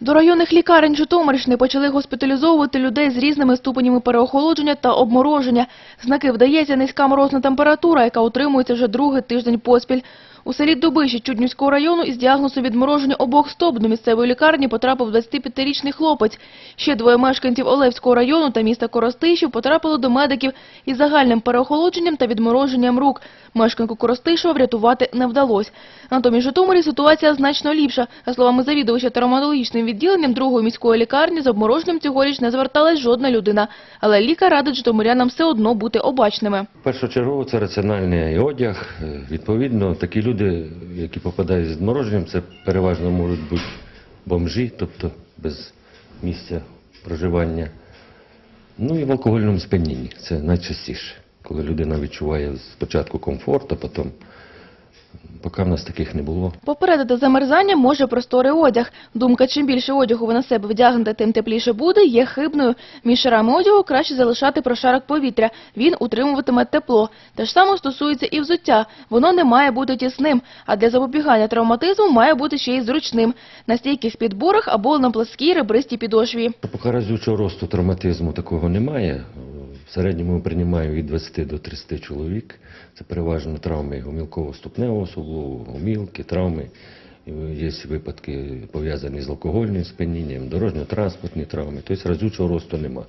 До районних лікарень Житомирщини почали госпіталізовувати людей з різними ступенями переохолодження та обмороження. Знаки вдається низька морозна температура, яка утримується вже другий тиждень поспіль. У селі Дубищі Чуднівського району із діагнозом відмороження обох стоп до місцевої лікарні потрапив 25-річний хлопець. Ще двоє мешканців Олевського району та міста Коростишів потрапили до медиків із загальним переохолодженням та відмороженням рук. Мешканку Коростишева врятувати не вдалося. Натомість Житомирі ситуація значно ліпша. За словами завідувача травматологічним відділенням другої міської лікарні, з обмороженням цьогоріч не зверталась жодна людина. Але лікар радить житомирянам все одно бути обачними. Першочергово це раціональний одяг. Відповідно, такі люди, які попадають з відмороженням, це переважно можуть бути бомжі, тобто без місця проживання. Ну і в алкогольному сп'янінні. Це найчастіше, коли людина відчуває спочатку комфорт, а потім, поки в нас таких не було. Попередити замерзання може просторий одяг. Думка, чим більше одягу ви на себе вдягнете, тим тепліше буде, є хибною. Між шарами одягу краще залишати прошарок повітря. Він утримуватиме тепло. Те ж саме стосується і взуття. Воно не має бути тісним, а для запобігання травматизму має бути ще й зручним. На стійких підборах або на пласкій ребристій підошві. Поки разючого росту травматизму такого немає. В середньому приймаю від 20 до 30 чоловік. Це переважно травми гомілково-ступневого суглобу, гомілки, травми. Є випадки пов'язані з алкогольним сп'янінням, дорожньо-транспортні травми. Тобто разючого росту нема.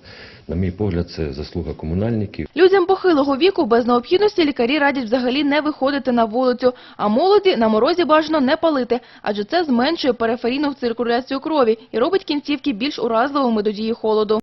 На мій погляд, це заслуга комунальників. Людям похилого віку без необхідності лікарі радять взагалі не виходити на вулицю, а молоді на морозі бажано не палити, адже це зменшує периферійну циркуляцію крові і робить кінцівки більш уразливими до дії холоду.